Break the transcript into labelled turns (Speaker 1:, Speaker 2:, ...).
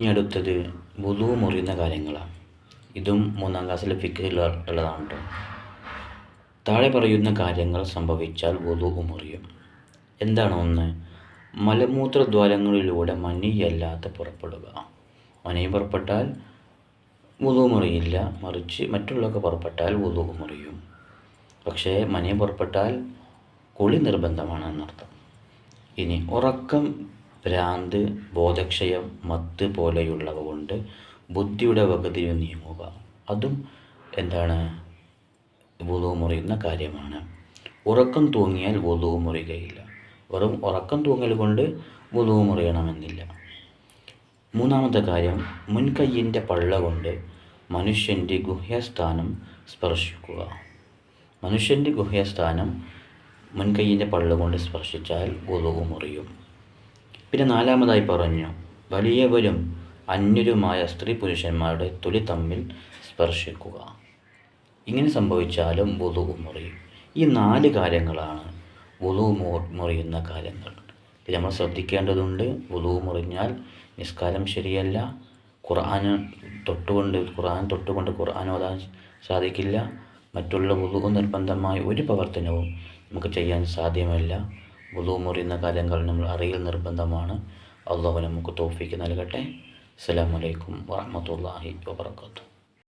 Speaker 1: ഇനി അടുത്തത് വുളു മുറിയുന്ന കാര്യങ്ങളാണ്. ഇതും മൂന്നാം ക്ലാസ്സിലെ ഫിക്കിൽ ഉള്ളതാണ് താഴെ പറയുന്ന കാര്യങ്ങൾ സംഭവിച്ചാൽ വുളു മുറിയും. എന്താണ് ഒന്ന്? മലമൂത്രദ്വാരങ്ങളിലൂടെ മഞ്ഞിയല്ലാത്ത പുറപ്പെടുക. മനയും പുറപ്പെട്ടാൽ വുളു മുറിയില്ല. മറിച്ച് മറ്റുള്ളവർക്ക് പുറപ്പെട്ടാൽ വുളു മുറിയും. പക്ഷേ മനയും പുറപ്പെട്ടാൽ കുളി നിർബന്ധമാണ് എന്നർത്ഥം. ഇനി ഉറക്കം ഭ്രാന്ത് ബോധക്ഷയം മത്ത് പോലെയുള്ളവ കൊണ്ട് ബുദ്ധിയുടെ വകതിരിവ് നീങ്ങുക. അതും എന്താണ്? വുളു മുറിയുന്ന കാര്യമാണ്. ഉറക്കം തൂങ്ങിയാൽ വുളു മുറിയുകയില്ല. വെറും ഉറക്കം തൂങ്ങൽ കൊണ്ട് വുളു മുറിയണമെന്നില്ല. മൂന്നാമത്തെ കാര്യം മുൻകൈയിന്റെ പള്ള കൊണ്ട് മനുഷ്യന്റെ ഗുഹ്യസ്ഥാനം സ്പർശിക്കുക. മനുഷ്യന്റെ ഗുഹ്യസ്ഥാനം മുൻകൈയിന്റെ പള്ള കൊണ്ട് സ്പർശിച്ചാൽ ഗുരുവ് മുറിയും. പിന്നെ നാലാമതായി പറഞ്ഞു വലിയവരും അന്യരുമായ സ്ത്രീ പുരുഷന്മാരുടെ തൊലി തമ്മിൽ സ്പർശിക്കുക. ഇങ്ങനെ സംഭവിച്ചാലും വുളു മുറിയും. ഈ നാല് കാര്യങ്ങളാണ് വുളു മുറിയുന്ന കാര്യങ്ങൾ. നമ്മൾ ശ്രദ്ധിക്കേണ്ടതുണ്ട്. വുളു മുറിഞ്ഞാൽ നിസ്കാരം ശരിയല്ല. ഖുർആൻ തൊട്ടുകൊണ്ട് ഖുർആൻ തൊട്ടുകൊണ്ട് ഖുർആൻ ഓതാൻ സാധിക്കില്ല. മറ്റുള്ള വുളു നിർബന്ധമായ ഒരു പ്രവർത്തനവും നമുക്ക് ചെയ്യാൻ സാധ്യമല്ല. വുളു മുറിയുന്ന കാര്യങ്ങൾ നമ്മൾ അറിയൽ നിർബന്ധമാണ്. അള്ളാഹു നമുക്ക് തോഫിക്ക് നൽകട്ടെ. അസ്സലാമലൈക്കും വാഹമത്തല്ലാഹി വാബർക്കാത്തു